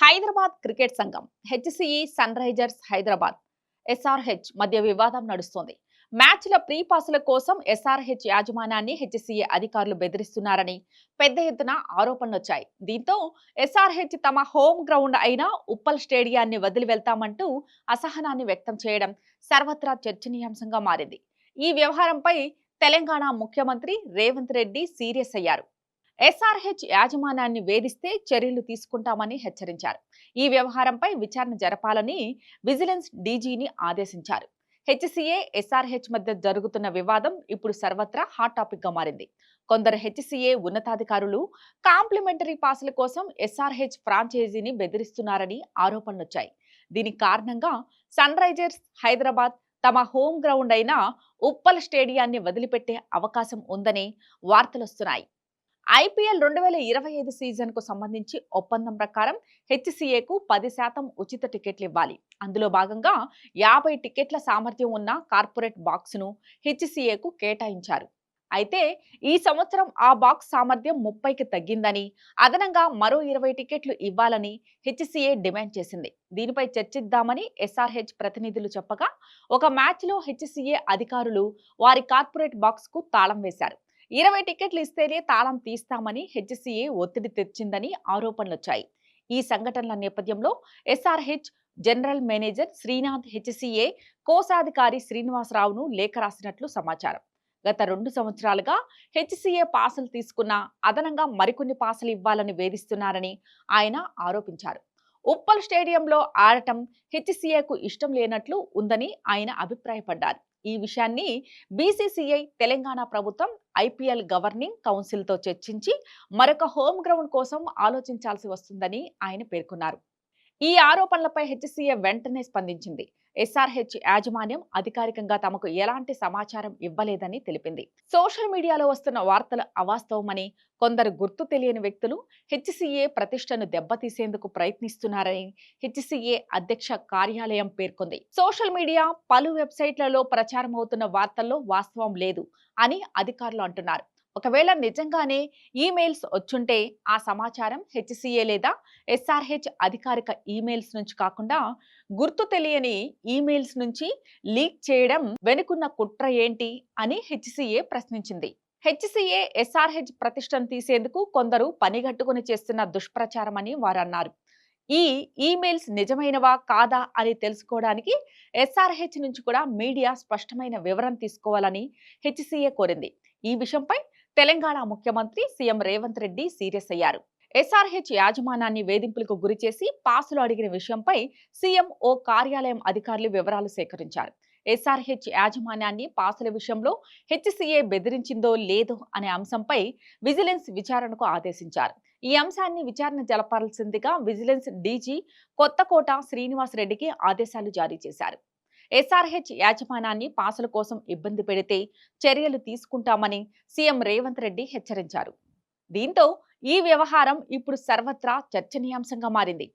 Hyderabad cricket సంఘం HCA Sunrisers Hyderabad. SRH మధ్య వివాదం నడుస్తోంది. మ్యాచ్ల ప్రీ పాసుల కోసం ఎస్ఆర్హెచ్ యాజమాన్యాన్ని హెచ్సిఏ అధికారులు బెదిరిస్తున్నారని పెద్ద ఎత్తున ఆరోపణలు వచ్చాయి దీంతో ఎస్ఆర్హెచ్ తమ హోమ్ గ్రౌండ్ అయిన ఉప్పల్ స్టేడియాన్ని వదిలి వెళ్తామంటూ అసహనాన్ని వ్యక్తం చేయడం సర్వత్రా చర్చనీయాంశంగా మారింది. ఈ వ్యవహారంపై తెలంగాణ ముఖ్యమంత్రి రేవంత్ రెడ్డి సీరియస్ అయ్యారు. ఎస్ఆర్హెచ్ యాజమాన్యాన్ని వేధిస్తే చర్యలు తీసుకుంటామని హెచ్చరించారు. ఈ వ్యవహారంపై విచారణ జరపాలని విజిలెన్స్ డీజీని ఆదేశించారు. హెచ్సిఏ ఎస్ఆర్హెచ్ మధ్య జరుగుతున్న వివాదం ఇప్పుడు సర్వత్రా హాట్ టాపిక్గా మారింది. కొందరు హెచ్సిఏ ఉన్నతాధికారులు కాంప్లిమెంటరీ పాసుల కోసం ఎస్ఆర్హెచ్ ఫ్రాంచైజీని బెదిరిస్తున్నారని ఆరోపణలొచ్చాయి. దీనికి కారణంగా సన్ రైజర్స్ హైదరాబాద్ తమ హోమ్ గ్రౌండ్ అయిన ఉప్పల్ స్టేడియాన్ని వదిలిపెట్టే అవకాశం ఉందని వార్తలొస్తున్నాయి. ఐపీఎల్ రెండు వేల ఇరవై ఐదు సీజన్కు సంబంధించి ఒప్పందం ప్రకారం హెచ్సిఏకు పది శాతం ఉచిత టికెట్లు ఇవ్వాలి అందులో భాగంగా యాభై టికెట్ల సామర్థ్యం ఉన్న కార్పొరేట్ బాక్స్ను హెచ్సిఏకు కేటాయించారు. అయితే ఈ సంవత్సరం ఆ బాక్స్ సామర్థ్యం ముప్పైకి తగ్గిందని అదనంగా మరో ఇరవై టికెట్లు ఇవ్వాలని హెచ్సిఏ డిమాండ్ చేసింది. దీనిపై చర్చిద్దామని ఎస్ఆర్హెచ్ ప్రతినిధులు చెప్పగా ఒక మ్యాచ్లో హెచ్సిఏ అధికారులు వారి కార్పొరేట్ బాక్స్కు తాళం వేశారు. ఇరవై టికెట్లు ఇస్తేనే తాళం తీస్తామని హెచ్సిఏ ఒత్తిడి తెచ్చిందని ఆరోపణలొచ్చాయి. ఈ సంఘటనల నేపథ్యంలో SRH general manager Srinath HCA కోశాధికారి శ్రీనివాసరావును లేఖ రాసినట్లు సమాచారం. గత రెండు సంవత్సరాలుగా హెచ్సిఏ పాసులు తీసుకున్న అదనంగా మరికొన్ని పాసులు ఇవ్వాలని వేధిస్తున్నారని ఆయన ఆరోపించారు. ఉప్పల్ స్టేడియంలో ఆడటం హెచ్సిఏకు ఇష్టం లేనట్లు ఉందని ఆయన అభిప్రాయపడ్డారు. ఈ విషయాన్ని బీసీసీఐ తెలంగాణ ప్రభుత్వం ఐపీఎల్ గవర్నింగ్ కౌన్సిల్తో చర్చించి మరొక హోమ్ గ్రౌండ్ కోసం ఆలోచించాల్సి వస్తుందని ఆయన పేర్కొన్నారు. ఈ ఆరోపణలపై హెచ్సీఏ వెంటనే స్పందించింది. ఎస్ఆర్హెచ్ యాజమాన్యం అధికారికంగా తమకు ఎలాంటి సమాచారం ఇవ్వలేదని తెలిపింది. సోషల్ మీడియాలో వస్తున్న వార్తలు అవాస్తవమని కొందరు గుర్తు తెలియని వ్యక్తులు హెచ్సిఏ ప్రతిష్టను దెబ్బతీసేందుకు ప్రయత్నిస్తున్నారని హెచ్సిఏ అధ్యక్ష కార్యాలయం పేర్కొంది. సోషల్ మీడియా పలు వెబ్సైట్లలో ప్రచారం అవుతున్న వార్తల్లో వాస్తవం లేదు అని అధికారులు అంటున్నారు. ఒకవేళ నిజంగానే ఈమెయిల్స్ వచ్చుంటే ఆ సమాచారం హెచ్సిఏ లేదా ఎస్ఆర్హెచ్ అధికారిక ఈమెయిల్స్ నుంచి కాకుండా గుర్తు తెలియని ఈమెయిల్స్ నుంచి లీక్ చేయడం వెనుకున్న కుట్ర ఏంటి అని హెచ్సిఏ ప్రశ్నించింది. హెచ్సిఏ ఎస్ఆర్హెచ్ ప్రతిష్టను తీసేందుకు కొందరు పనిగట్టుకుని చేస్తున్న దుష్ప్రచారం అని వారు అన్నారు. ఈ ఈమెయిల్స్ నిజమైనవా కాదా అని తెలుసుకోవడానికి ఎస్ఆర్హెచ్ నుంచి కూడా మీడియా స్పష్టమైన వివరం తీసుకోవాలని హెచ్సిఏ కోరింది. ఈ విషయంపై తెలంగాణ ముఖ్యమంత్రి సీఎం రేవంత్ రెడ్డి సీరియస్ అయ్యారు. ఎస్ఆర్హెచ్ యాజమాన్యాన్ని వేధింపులకు గురిచేసి పాసులు అడిగిన విషయంపై సీఎం ఓ కార్యాలయం అధికారులు వివరాలు సేకరించారు. ఎస్ఆర్హెచ్ యాజమాన్యాన్ని పాసుల విషయంలో హెచ్సిఏ బెదిరించిందో లేదో అనే అంశంపై విజిలెన్స్ విచారణకు ఆదేశించారు. ఈ అంశాన్ని విచారణ జరపాల్సిందిగా విజిలెన్స్ డీజీ కొత్తకోట శ్రీనివాస్ రెడ్డికి ఆదేశాలు జారీ చేశారు. ఎస్ఆర్హెచ్ యాజమాన్యాన్ని పాసుల కోసం ఇబ్బంది పెడితే చర్యలు తీసుకుంటామని సీఎం రేవంత్ రెడ్డి హెచ్చరించారు. దీంతో ఈ వ్యవహారం ఇప్పుడు సర్వత్రా చర్చనీయాంశంగా మారింది.